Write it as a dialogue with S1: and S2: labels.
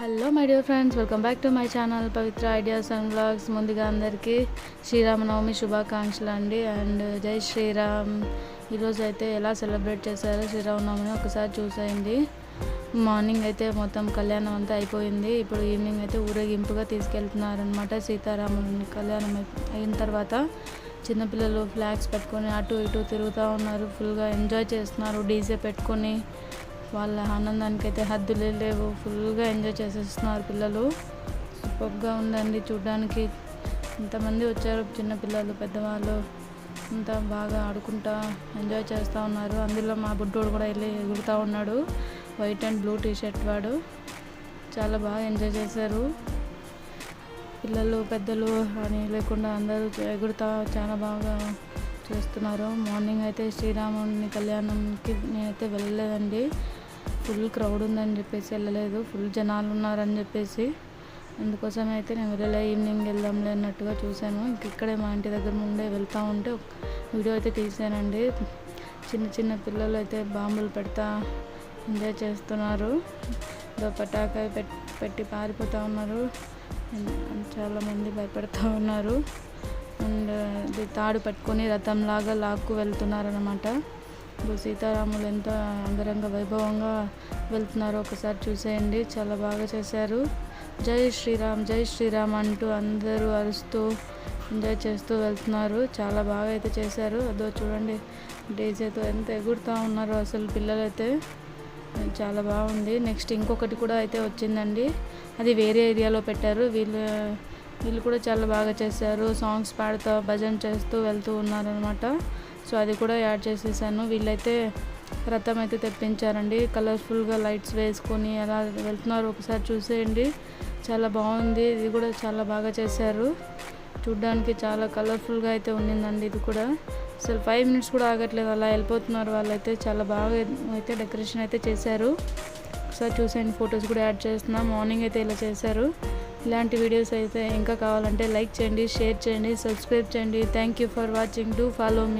S1: Hello my dear friends welcome back to my channel Pavitra ideas and blogs ముందుగా అందరికీ శ్రీరామనవమి శుభాకాంక్షలు అండి. And జై శ్రీరామ్. ఈరోజు అయితే ఎలా సెలబ్రేట్ చేశారో శ్రీరామనవమిని ఒకసారి చూసేయండి. మార్నింగ్ అయితే మొత్తం కళ్యాణం అంతా అయిపోయింది. ఇప్పుడు ఈవినింగ్ అయితే ఊరేగింపుగా తీసుకెళ్తున్నారనమాట సీతారాముని కళ్యాణం అయిన తర్వాత చిన్నపిల్లలు ఫ్లాగ్స్ పెట్టుకొని అటు ఇటు తిరుగుతూ ఉన్నారు. ఫుల్గా ఎంజాయ్ చేస్తున్నారు. డీజే పెట్టుకొని వాళ్ళ ఆనందానికి అయితే హద్దులే లేవు. ఫుల్గా ఎంజాయ్ చేసేస్తున్నారు పిల్లలు. సూపర్గా ఉందండి చూడడానికి. ఇంతమంది వచ్చారు చిన్నపిల్లలు పెద్దవాళ్ళు. అంతా బాగా ఆడుకుంటా ఎంజాయ్ చేస్తూ ఉన్నారు. అందులో మా బుడ్డోడు కూడా వెళ్ళి ఎగురుతూ ఉన్నాడు. White and blue T shirt వాడు. చాలా బాగా ఎంజాయ్ చేశారు. పిల్లలు పెద్దలు అని లేకుండా అందరూ ఎగురుతా చాలా బాగా చేస్తున్నారు. మార్నింగ్ అయితే శ్రీరాముని కళ్యాణంకి నేనైతే వెళ్ళలేదండి. ఫుల్ క్రౌడ్ ఉందని చెప్పేసి వెళ్ళలేదు. ఫుల్ జనాలు ఉన్నారని చెప్పేసి అందుకోసం అయితే నేను వెళ్ళలే. ఈవినింగ్ వెళ్దాంలే అన్నట్టుగా చూశాను. ఇక్కడే మా ఇంటి దగ్గర నుండే వెళ్తూ ఉంటే వీడియో అయితే తీసానండి చిన్న చిన్న పిల్లలు అయితే బాంబులు పెడతా ఎంజాయ్ చేస్తున్నారు. ఇదో పటాకాయ పెట్టి పారిపోతూ ఉన్నారు. చాలామంది భయపడుతూ ఉన్నారు. అండ్ ఇది తాడు పట్టుకొని రథంలాగా లాక్కు వెళ్తున్నారు అనమాట సీతారాములు ఎంత అంగరంగ వైభవంగా వెళ్తున్నారో ఒకసారి చూసేయండి. చాలా బాగా చేశారు. జై శ్రీరామ్ జై శ్రీరామ్ అంటూ అందరూ అరుస్తూ ఎంజాయ్ చేస్తూ వెళ్తున్నారు. చాలా బాగా అయితే చేశారు. అదో చూడండి డీజేతో ఎంత ఎగురుతూ ఉన్నారు అసలు పిల్లలైతే. చాలా బాగుంది. నెక్స్ట్ ఇంకొకటి కూడా అయితే వచ్చిందండి. అది వేరే ఏరియాలో పెట్టారు. వీళ్ళు వీళ్ళు కూడా చాలా బాగా చేశారు. సాంగ్స్ పాడుతూ భజన చేస్తూ వెళ్తూ ఉన్నారనమాట సో అది కూడా యాడ్ చేసేసాను. వీళ్ళైతే రథం అయితే తెప్పించారండి. కలర్ఫుల్గా లైట్స్ వేసుకొని ఎలా వెళ్తున్నారు. ఒకసారి చూసేయండి. చాలా బాగుంది. ఇది కూడా చాలా బాగా చేశారు. చూడ్డానికి చాలా కలర్ఫుల్గా అయితే ఉండిందండి ఇది కూడా. అసలు ఫైవ్ మినిట్స్ కూడా ఆగట్లేదు. అలా వెళ్ళిపోతున్నారు వాళ్ళైతే. చాలా బాగా అయితే డెకరేషన్ అయితే చేశారు. ఒకసారి చూసేయండి. ఫొటోస్ కూడా యాడ్ చేస్తున్నా. మార్నింగ్ అయితే ఇలా చేశారు. ఇలాంటి వీడియోస్ అయితే ఇంకా కావాలంటే లైక్ చేయండి షేర్ చేయండి సబ్స్క్రైబ్ చేయండి. Thank you for watching. Do follow me